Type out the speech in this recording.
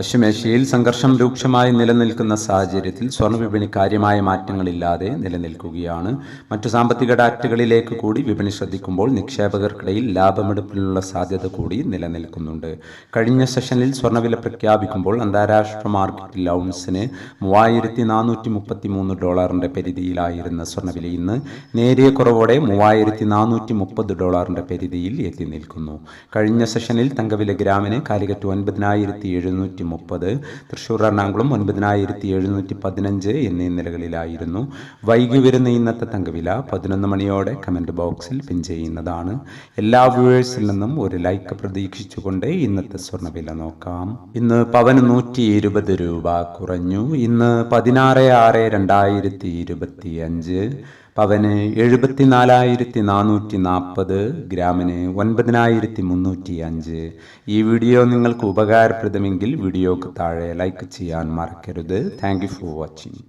പശ്ചിമേഷ്യയിൽ സംഘർഷം രൂക്ഷമായി നിലനിൽക്കുന്ന സാഹചര്യത്തിൽ സ്വർണ വിപണി കാര്യമായ മാറ്റങ്ങളില്ലാതെ നിലനിൽക്കുകയാണ്. മറ്റു സാമ്പത്തിക ഡാറ്റകളിലേക്ക് കൂടി വിപണി ശ്രദ്ധിക്കുമ്പോൾ നിക്ഷേപകർക്കിടയിൽ ലാഭമെടുപ്പിനുള്ള സാധ്യത കൂടി നിലനിൽക്കുന്നുണ്ട്. കഴിഞ്ഞ സെഷനിൽ സ്വർണവില പ്രഖ്യാപിക്കുമ്പോൾ അന്താരാഷ്ട്ര മാർക്കറ്റ് ഔൺസിന് മൂവായിരത്തി നാനൂറ്റി മുപ്പത്തി മൂന്ന് പരിധിയിലായിരുന്ന സ്വർണവില ഇന്ന് നേരിയ കുറവോടെ മൂവായിരത്തി നാനൂറ്റി മുപ്പത് പരിധിയിൽ എത്തി നിൽക്കുന്നു. കഴിഞ്ഞ സെഷനിൽ തങ്കവില ഗ്രാമിന് കാലിക്കറ്റ് ഒൻപതിനായിരത്തി എഴുന്നൂറ്റി മുപ്പത് തൃശൂർ എറണാകുളം ഒൻപതിനായിരത്തി എഴുന്നൂറ്റി പതിനഞ്ച് എന്നീ നിലകളിലായിരുന്നു. വൈകി വരുന്ന ഇന്നത്തെ തങ്കവില പതിനൊന്ന് മണിയോടെ കമന്റ് ബോക്സിൽ പിൻ ചെയ്യുന്നതാണ്. എല്ലാ വ്യൂവേഴ്സിൽ നിന്നും ഒരു ലൈക്ക് പ്രതീക്ഷിച്ചുകൊണ്ട് ഇന്നത്തെ സ്വർണവില നോക്കാം. ഇന്ന് പവന് നൂറ്റി ഇരുപത് രൂപ കുറഞ്ഞു. ഇന്ന് പതിനാറ് ആറ് രണ്ടായിരത്തി ഇരുപത്തി അഞ്ച് പവന് എഴുപത്തിനാലായിരത്തി നാനൂറ്റി നാൽപ്പത് ഗ്രാമിന് ഒൻപതിനായിരത്തി മുന്നൂറ്റി അഞ്ച് ഈ വീഡിയോ നിങ്ങൾക്ക് ഉപകാരപ്രദമെങ്കിൽ വീഡിയോക്ക് താഴെ ലൈക്ക് ചെയ്യാൻ മറക്കരുത്. Thank for watching